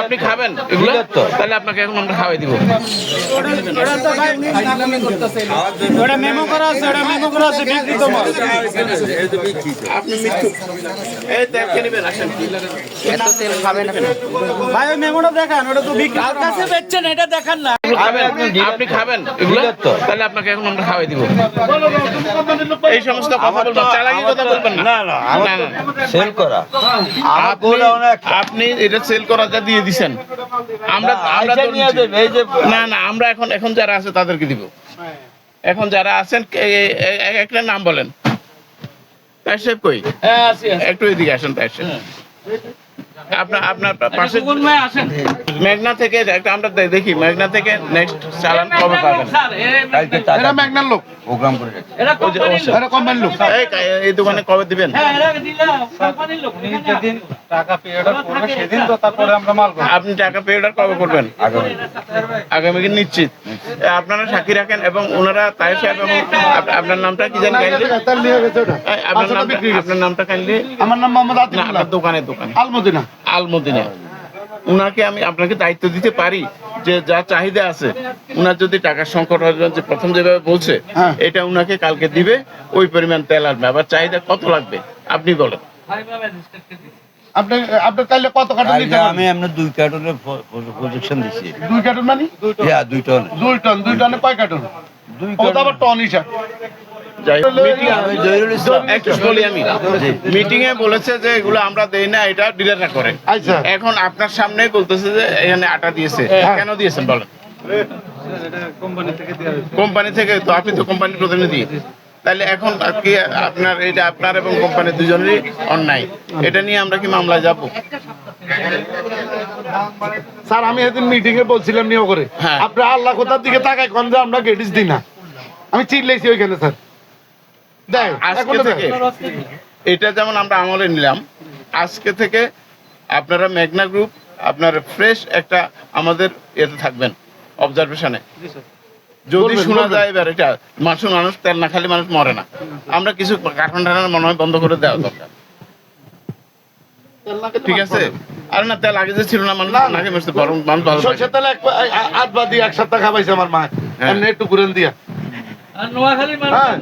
আপনি খাবেন এগুলো? তাহলে আপনাকে এখন আমরা খাওয়াই দিব। ওটা মেমো করা আছে ওটা মেমো করা আছে বিক্রিত মাল আপনি এই তেল কে নেবেন আসেন। এত তেল খাবেন ভাই মেমোটা দেখান ওটা তো বিক্রি কার কাছে বেচছেন এটা দেখান না। খাবেন। খাবেন এগুলো? তাহলে আপনাকে এখন আমরা খাওয়াই দিব। এই সমস্ত কথা বলবেন চালাকি কথা বলবেন না। না না না। সেল করা। আপনি- আপনি এটা সেল করা যা দিয়ে দিছেন। আমরা আমরা না না আমরা এখন এখন যারা আছে তাদেরকে দিব। এখন যারা আছেন একটা নাম বলেন। তাই সাহেব কই? একটু এদিকে আসেন তাই সাহেব। আপনার আপনার পাশে মেঘনা থেকে একটা আমরা দেখি মেঘনা থেকে নেক্সট চালান কবে পাবেন? এটা ম্যাগনার লোক। প্রোগ্রাম করে এটা কোম্পানির লোক। এই দোকানে কবে দিবেন? করব আপনি টাকা পে অর্ডার কবে করবেন? আগামী দিন। নিশ্চিত। আপনারা সাক্ষী রাখেন এবং ওনারা তাই সাহেব এবং আপনার নামটা কি জানি কাইন্ডলি তেল নিয়ে গেছে ওটা আপনার নামটা কাইন্ডলি আমার নাম মোহাম্মদ না আতিকুল্লাহ আপনার দোকানে দোকানে। আলমদিনা। আলমদিনা। উনাকে আমি আপনাকে দায়িত্ব দিতে পারি যে যা চাহিদা আছে। উনার যদি টাকার সংকট হয় যে প্রথম যেভাবে বলছে হ্যাঁ। এটা উনাকে কালকে দিবে ওই পরিমাণ তেল আসবে। আবার চাহিদা কত লাগবে? আপনি বলেন। আপনি আপনি তাইলে কত কার্টন আমি আপনার দুই কার্টনের প্রজেকশন দিছি দুই কার্টন মানে? হ্যাঁ দুই টন। দুই টন দুই টনে কয় কার্টন? দুই আবার টন হিসাব। মিটিং এ বলেছে যে এগুলো আমরা দেই না এটা ডিলাররা করে। আচ্ছা। এখন আপনার সামনেই বলতেছে যে এখানে আটা দিয়েছে। কেন দিয়েছেন বলেন? কোম্পানি থেকে তো আপনি তো কোম্পানির প্রতিনিধি। তাহলে এখন কি আপনার এটা আপনার এবং কোম্পানির দুজনেরই অন্যায়। এটা নিয়ে আমরা কি মামলায় যাব? স্যার আমি এদিন মিটিং এ বলছিলাম নিয়ে করে। আপনার আল্লাহ কোথার দিকে তাকায় কোন যে আমরা গেটিস দিই না। আমি চিল্লাইছি ওইখানে স্যার। দেয় আজকে থেকে এটা যেমন আমরা আমলে নিলাম আজকে থেকে আপনারা মেঘনা গ্রুপ আপনার ফ্রেশ একটা আমাদের এতে থাকবেন অবজারভেশনে যদি শোনা যায় এবার এটা মানুষ মানুষ তেল না খালি মানুষ মরে না। আমরা কিছু কারখানা টারখানা মনে হয় বন্ধ করে দেওয়া দরকার। ঠিক আছে? আর না তেল আগে যে ছিল না মানুষ না, না। নাকে মেশতে বরং মানুষ ভালো থাকে। সরষের তেল এক আট বা দিয়ে এক সপ্তাহ খাবাইছে আমার মা। হ্যাঁ। এমনি একটু ঘুরেন দিয়া। হ্যাঁ।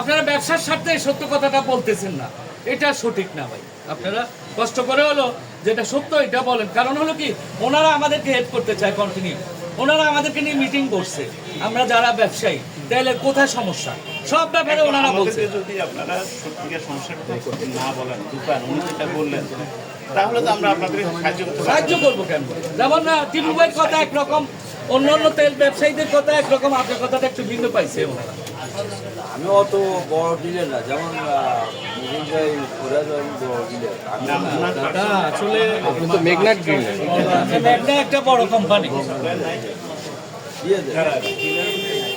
আপনারা ব্যবসার স্বার্থে সত্য কথাটা বলতেছেন না। এটা সঠিক না ভাই। আপনারা কষ্ট করে হলো যেটা সত্য এটা বলেন। কারণ হলো কি ওনারা আমাদেরকে হেল্প করতে চায় কন্টিনিউ ওনারা আমাদেরকে নিয়ে মিটিং করছে। আমরা যারা ব্যবসায়ী তাহলে কোথায় সমস্যা? সব ব্যাপারে ওনারা বলছে। যদি আপনারা সত্যিকার সমস্যাটা না বলেন দোকান উনি যেটা বললেন তাহলে তো আমরা আপনাদের সাহায্য করতে সাহায্য করব কেন? যেমন না টিপু কথা একরকম। অন্য অন্য তেল ব্যবসায়ীদের কথা একরকম আপনার কথাটা একটু ভিন্ন পাইছে। আমি অত বড় ডিলার না যেমন একটা বড় কোম্পানি দিয়ে দেয়